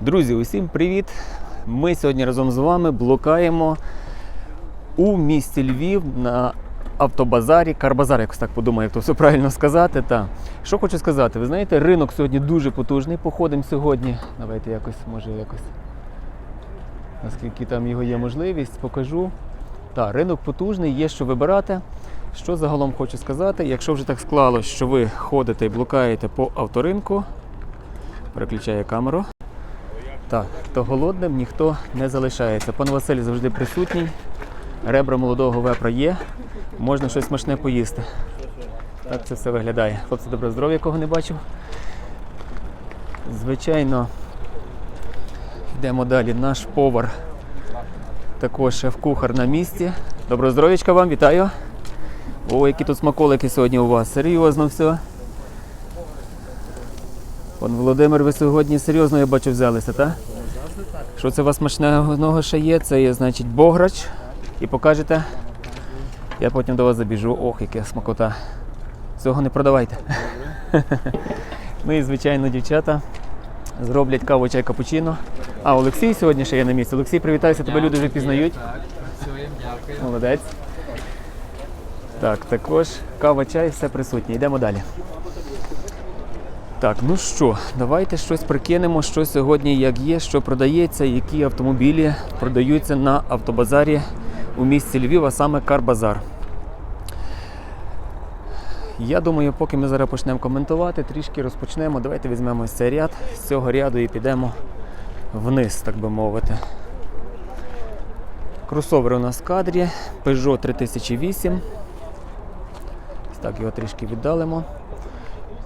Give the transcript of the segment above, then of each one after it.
Друзі, усім привіт! Ми сьогодні разом з вами блукаємо у місті Львів на автобазарі, Карбазар, якось так подумаю, як то все правильно сказати. Та. Що хочу сказати, ви знаєте, ринок сьогодні дуже потужний. Походимо сьогодні. Давайте якось, може, якось, наскільки там його є можливість, покажу. Так, ринок потужний, є що вибирати. Що загалом хочу сказати, якщо вже так склалось, що ви ходите і блукаєте по авторинку, переключаю камеру. Так, то голодним ніхто не залишається. Пан Василь завжди присутній. Ребра молодого вепра є. Можна щось смачне поїсти. Так це все виглядає. Хлопці, добре здоров'я, кого не бачив. Звичайно, йдемо далі. Наш повар, також шеф-кухар на місці. Доброго здоров'ячка вам, вітаю. О, які тут смаколики сьогодні у вас. Серйозно все. Пан Володимир, ви сьогодні серйозно, я бачу, взялися, так? Що це у вас смачного ще є? Це є, значить, бограч. І покажете. Я потім до вас забіжу. Ох, яка смакота. Цього не продавайте. Ну і, звичайно, дівчата зроблять каву чай капучино. А, Олексій сьогодні ще є на місці. Олексій, привітайся, тебе люди вже пізнають. Працюємо. Молодець. Так, також кава, чай, все присутнє. Йдемо далі. Так, ну що, давайте щось прикинемо, що сьогодні як є, що продається, які автомобілі продаються на автобазарі у місті Львів, а саме Карбазар. Я думаю, поки ми зараз почнемо коментувати, трішки розпочнемо. Давайте візьмемо цей ряд, з цього ряду і підемо вниз, так би мовити. Кросовер у нас в кадрі, Peugeot 3008. Так його трішки віддалимо.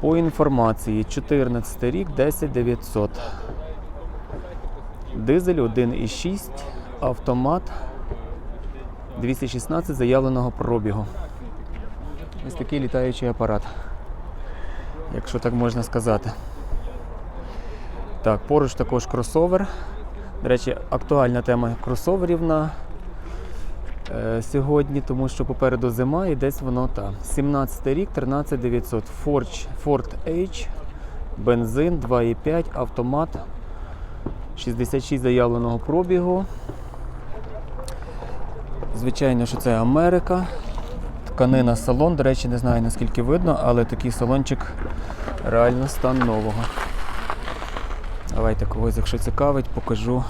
По інформації 14 рік 10900. Дизель 1,6, автомат 216 заявленого пробігу. Ось такий літаючий апарат, якщо так можна сказати. Так, поруч також кросовер. До речі, актуальна тема кросоверів на сьогодні, тому що попереду зима і десь воно там. 17 рік, 13900. Ford, Ford H, бензин 2,5, автомат, 66 заявленого пробігу. Звичайно, що це Америка. Тканина салон, до речі, не знаю наскільки видно, але такий салончик реально стан нового. Давайте когось, якщо цікавить, покажу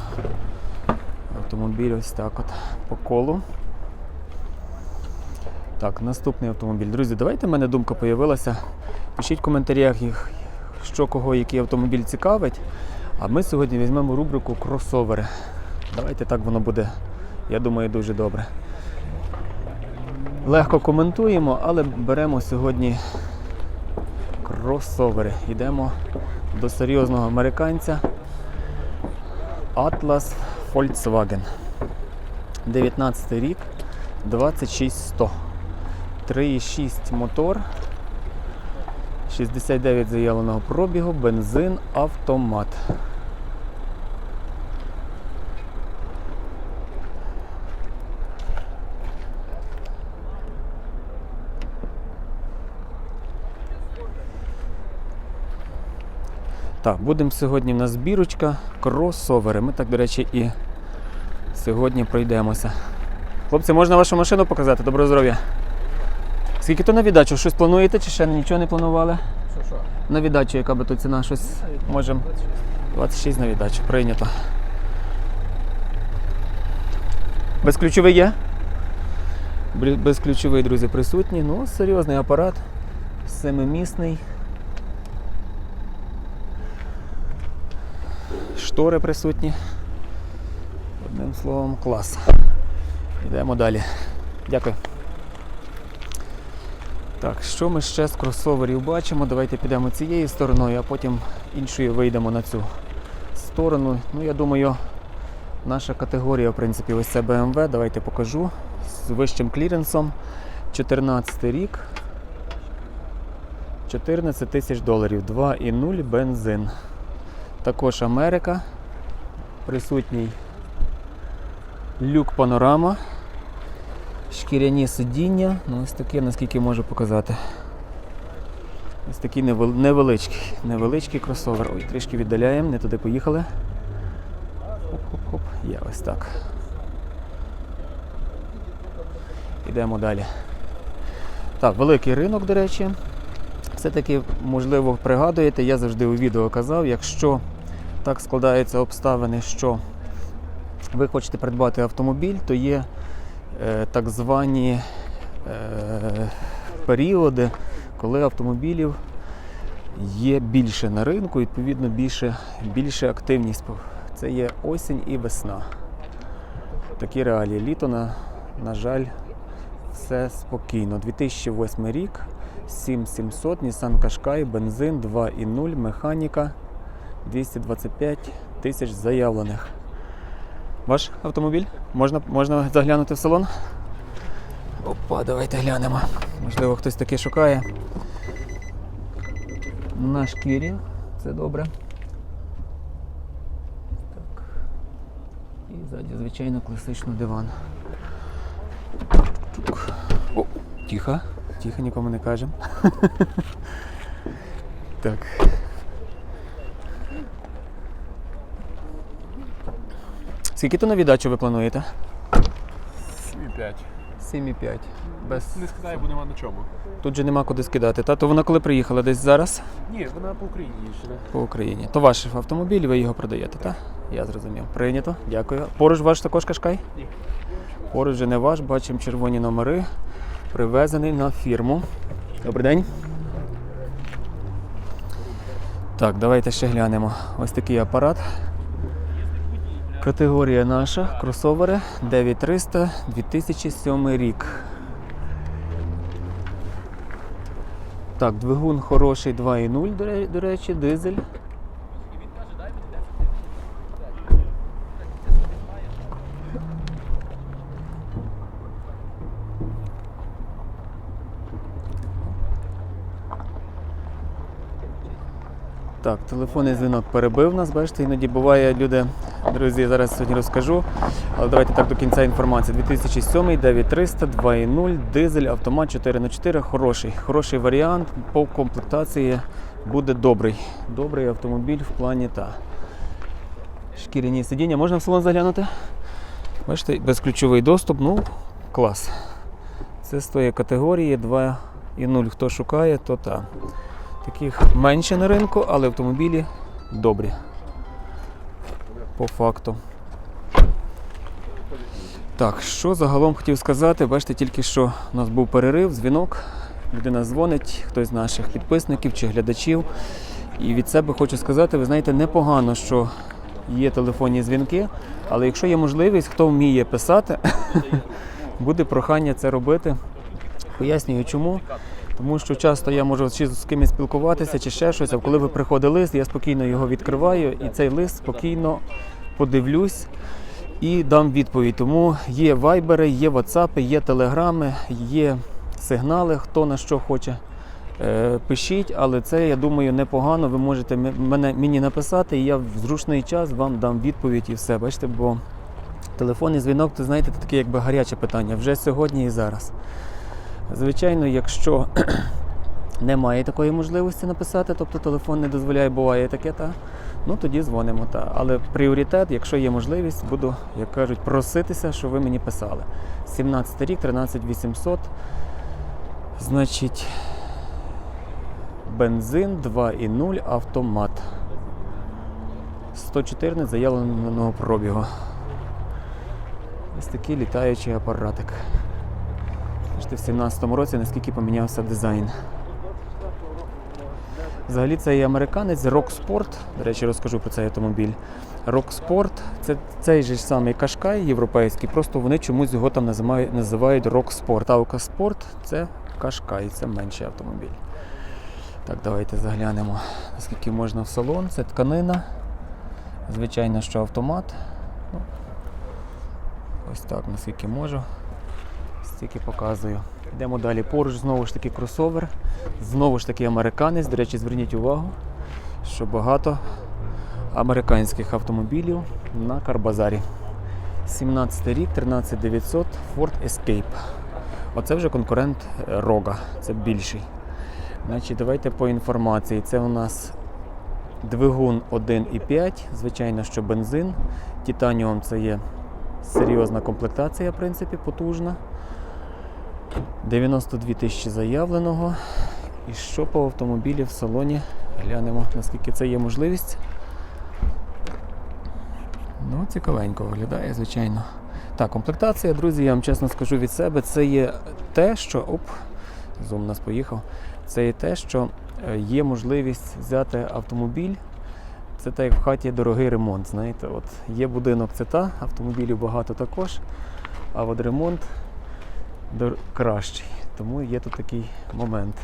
автомобіль ось так от по колу. Так, наступний автомобіль. Друзі, давайте в мене думка появилася. Пишіть в коментарях, що кого який автомобіль цікавить. А ми сьогодні візьмемо рубрику кросовери. Давайте так воно буде, я думаю, дуже добре. Легко коментуємо, але беремо сьогодні кросовери. Йдемо до серйозного американця Atlas Volkswagen. 19 рік, 26100. 3,6 мотор, 69 заявленого пробігу, бензин, автомат. Так, будемо сьогодні в нас збірочка, кросовери. Ми так, до речі, і сьогодні пройдемося. Хлопці, можна вашу машину показати? Доброго здоров'я. Скільки то на віддачу? Щось плануєте чи ще нічого не планували? Що що? На віддачу, яка би то ціна? Щось можемо. 26 на віддачу, прийнято. Безключовий є? Безключовий, друзі, присутній. Ну, серйозний апарат. Семимісний. Штори присутні. Одним словом, клас. Йдемо далі. Дякую. Так, що ми ще з кросоверів бачимо? Давайте підемо цією стороною, а потім іншою вийдемо на цю сторону. Ну, я думаю, наша категорія, в принципі, ось це BMW. Давайте покажу. З вищим кліренсом. 14 рік. 14 тисяч доларів. 2,0 бензин. Також Америка. Присутній люк панорама. Шкіряні сидіння, ну ось таке, наскільки можу показати. Ось такий невеличкий, невеличкий кросовер. Ой, трішки віддаляємо, не туди поїхали. Хоп-хоп-хоп. Є ось так. Йдемо далі. Так, великий ринок, до речі. Все-таки, можливо, пригадуєте, я завжди у відео казав, якщо так складаються обставини, що ви хочете придбати автомобіль, то є так звані е, періоди, коли автомобілів є більше на ринку, відповідно, більше, більше активність. Це є осінь і весна. Такі реалії. Літо, на, на жаль, все спокійно. 2008 рік, 7700, Nissan Qashqai, бензин 2.0, механіка, 225 тисяч заявлених. Ваш автомобіль? Можна, можна заглянути в салон? Опа, давайте глянемо. Можливо, хтось таки шукає. На шкірі, це добре. Так. І ззаді, звичайно, класично диван. О, тихо, тихо, нікому не кажемо. так. Скільки то на віддачу ви плануєте? 7,5. 7,5. Без... Не скидає, бо нема на чому. Тут же нема куди скидати. Та то вона коли приїхала десь зараз Ні, вона по Україні їжджена. по Україні. То ваш автомобіль, ви його продаєте, так? Я зрозумів. Прийнято, дякую. Поруч ваш також кашкай? Ні. Поруч же не ваш, бачимо червоні номери. Привезений на фірму. Добрий день. Так, давайте ще глянемо. Ось такий апарат. Категорія наша, кросовери 9300 2007 рік. Так, двигун хороший 2.0, до речі, дизель. Так, телефонний дзвінок перебив нас, бачите, іноді буває люди, друзі, зараз сьогодні розкажу. Але давайте так до кінця інформації. 2007, 9300, 2.0, дизель, автомат 4х4, хороший. Хороший варіант по комплектації буде добрий. Добрий автомобіль в плані та. Шкіряні сидіння. Можна в салон заглянути? Бачите, безключовий доступ, ну, клас. Це з тої категорії 2.0. Хто шукає, то та. Таких менше на ринку, але автомобілі добрі. По факту. Так, що загалом хотів сказати? Бачите, тільки що у нас був перерив, дзвінок. Людина дзвонить, хтось з наших підписників чи глядачів. І від себе хочу сказати, ви знаєте, непогано, що є телефонні дзвінки, але якщо є можливість, хто вміє писати, буде прохання це робити. Пояснюю чому. Тому що часто я можу чи з кимось спілкуватися, чи ще щось, а коли ви приходить лист, я спокійно його відкриваю і цей лист спокійно подивлюсь і дам відповідь. Тому є вайбери, є ватсапи, є телеграми, є сигнали, хто на що хоче. Е, Пишіть, але це, я думаю, непогано. Ви можете мене, мені написати, і я в зручний час вам дам відповідь і все. Бачите, бо телефонний дзвінок, це знаєте, таке якби гаряче питання вже сьогодні і зараз. Звичайно, якщо немає такої можливості написати, тобто телефон не дозволяє, буває таке, та, ну тоді дзвонимо. Та. Але пріоритет, якщо є можливість, буду, як кажуть, проситися, що ви мені писали. 17 рік, 13800. Значить, бензин 2,0 автомат. 114 заявленого пробігу. Ось такий літаючий апаратик. Бачите, в 17-му році наскільки помінявся дизайн. Взагалі це і американець Rock Sport. До речі, розкажу про цей автомобіль. Rock Sport це цей же самий Кашкай європейський, просто вони чомусь його там називають, Rock Sport. А Oka Sport це Кашкай, це менший автомобіль. Так, давайте заглянемо, наскільки можна в салон. Це тканина. Звичайно, що автомат. Ну, ось так, наскільки можу. Стільки показую. Йдемо далі. Поруч знову ж таки кросовер. Знову ж таки американець. До речі, зверніть увагу, що багато американських автомобілів на Карбазарі. 17 рік, 13900 Ford Escape. Оце вже конкурент Рога, це більший. Значить, давайте по інформації. Це у нас Двигун 1,5, звичайно, що бензин. Титаніум це є серйозна комплектація, в принципі, потужна. 92 тисячі заявленого. І що по автомобілі в салоні? Глянемо, наскільки це є можливість. Ну, цікавенько виглядає, звичайно. Так, комплектація, друзі, я вам чесно скажу від себе, це є те, що. Оп, зум нас поїхав. Це є те, що е, є можливість взяти автомобіль. Це так, як в хаті дорогий ремонт. Знаєте, от є будинок, це та, автомобілів багато також, а от ремонт кращий. Тому є тут такий момент.